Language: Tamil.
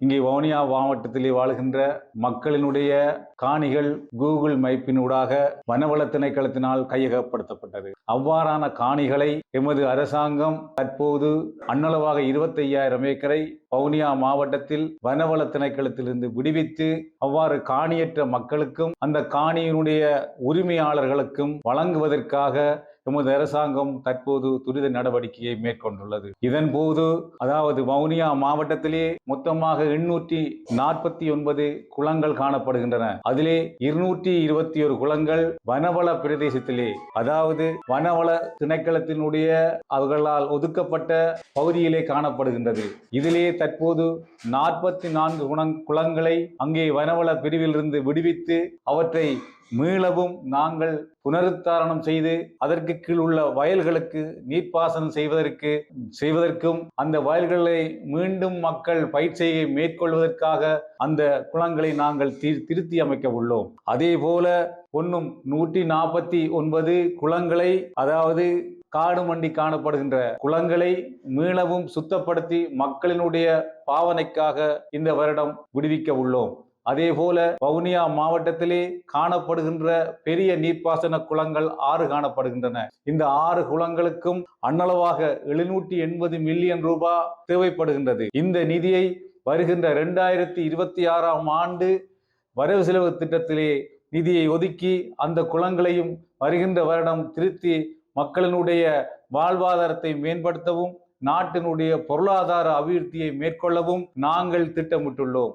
இங்கே வவுனியா மாவட்டத்திலே வாழ்கின்ற மக்களினுடைய காணிகள் கூகுள் மைப்பினூடாக வனவள திணைக்களத்தினால் கையகப்படுத்தப்பட்டது. அவ்வாறான காணிகளை எமது அரசாங்கம் தற்போது அன்னளவாக இருபத்தையாயிரம் ஏக்கரை வவுனியா மாவட்டத்தில் வனவள திணைக்களத்திலிருந்து விடுவித்து அவ்வாறு காணியற்ற மக்களுக்கும் அந்த காணியினுடைய உரிமையாளர்களுக்கும் வழங்குவதற்காக எமது அரசாங்கம் தற்போது துரித நடவடிக்கையை மேற்கொண்டுள்ளது. இதன் போது அதாவது வவுனியா மாவட்டத்திலே மொத்தமாக எண்ணூற்றி நாற்பத்தி ஒன்பது குளங்கள் காணப்படுகின்றன. அதிலே இருநூற்றி இருபத்தி ஒரு குளங்கள் வனவள பிரதேசத்திலே அதாவது வனவள திணைக்களத்தினுடைய அவர்களால் ஒதுக்கப்பட்ட பகுதியிலே காணப்படுகின்றது. இதிலே தற்போது நாற்பத்தி நான்கு குணங் குளங்களை அங்கே வனவள பிரிவிலிருந்து விடுவித்து அவற்றை மீளவும் நாங்கள் புனருத்தாரணம் செய்து அதற்கு கீழ் உள்ள வயல்களுக்கு நீர்ப்பாசனம் செய்வதற்கு செய்வதற்கும் அந்த வயல்களை மீண்டும் மக்கள் பயிற்சியை மேற்கொள்வதற்காக அந்த குளங்களை நாங்கள் தி- திருத்தி அமைக்க உள்ளோம். அதே போல ஒன்றும் நூற்றி நாற்பத்தி ஒன்பது குளங்களை அதாவது காடு மண்டி காணப்படுகின்ற குளங்களை மீளவும் சுத்தப்படுத்தி மக்களினுடைய பாவனைக்காக இந்த வருடம் விடுவிக்க உள்ளோம். அதே போல வவுனியா மாவட்டத்திலே காணப்படுகின்ற பெரிய நீர்ப்பாசன குளங்கள் ஆறு காணப்படுகின்றன. இந்த ஆறு குளங்களுக்கும் அன்னளவாக எழுநூற்றி எண்பது மில்லியன் ரூபாய் தேவைப்படுகின்றது. இந்த நிதியை வருகின்ற இரண்டாயிரத்தி இருபத்தி ஆறாம் ஆண்டு வரவு செலவு திட்டத்திலே நிதியை ஒதுக்கி அந்த குளங்களையும் வருகின்ற வருடம் திருத்தி மக்களினுடைய வாழ்வாதாரத்தை மேம்படுத்தவும் நாட்டினுடைய பொருளாதார அபிவிருத்தியை மேற்கொள்ளவும் நாங்கள் திட்டமிட்டுள்ளோம்.